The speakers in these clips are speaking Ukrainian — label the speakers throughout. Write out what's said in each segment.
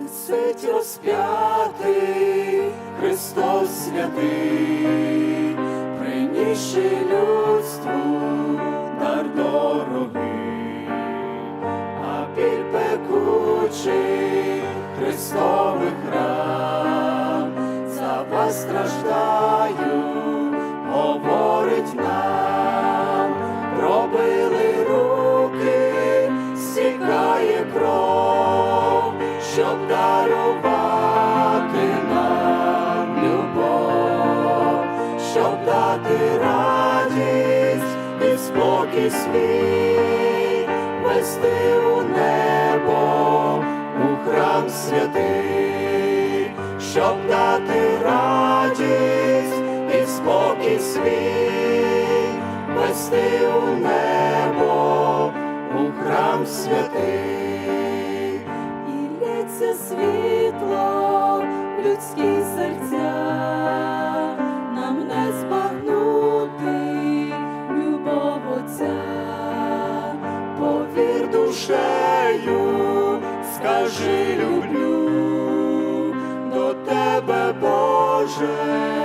Speaker 1: Висить розп'ятий Христос святий, принісши людству дар дорогий, страждаю, говорить нам, пробили руки, стікає кров, щоб дарувати нам любов, щоб дати радість і спокій свій, вести у небо, у храм святий, свій, вести у небо, у храм святий, і лється світло в людські серця, нам не збагнути любов Отця, повір душею, скажи люблю до тебе, Боже,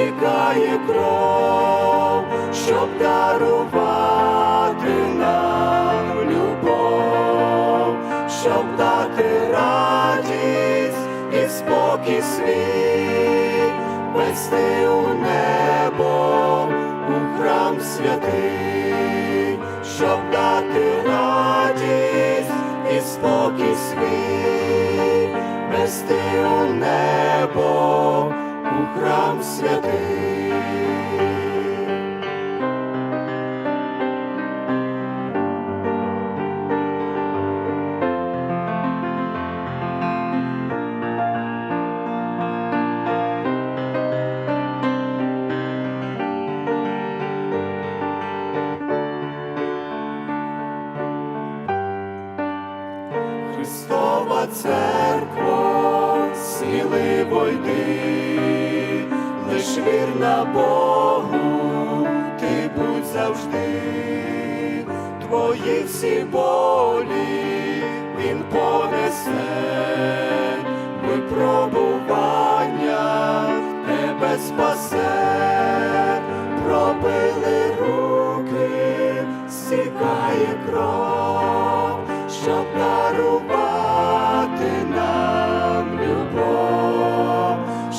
Speaker 1: стікає кров, щоб дарувати нам любов, щоб дати радість і спокій свій, вести у небо, у храм святий, щоб дати радість і спокій свій, вести у небо, храм святий. Христова церква, сміливо йди, лиш вірна Богу, ти будь завжди, твої всі болі він понесе, випробування тебе спасе, пробили руки, стікає кров, щоб дарувати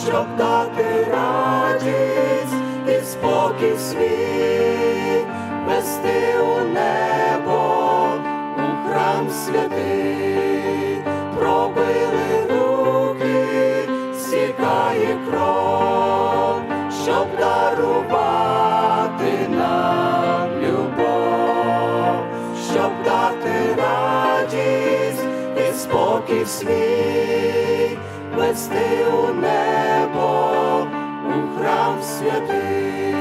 Speaker 1: щоб дати радість і спокій свій, вести у небо, у храм святий, пробили руки, стікає кров, щоб дарувати нам любов, щоб дати радість і спокій свій, вести у небо, у храм святий,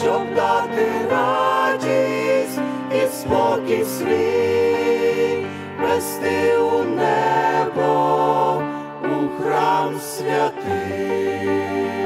Speaker 1: щоб дати радість і спокій свій, вести у небо у храм святий.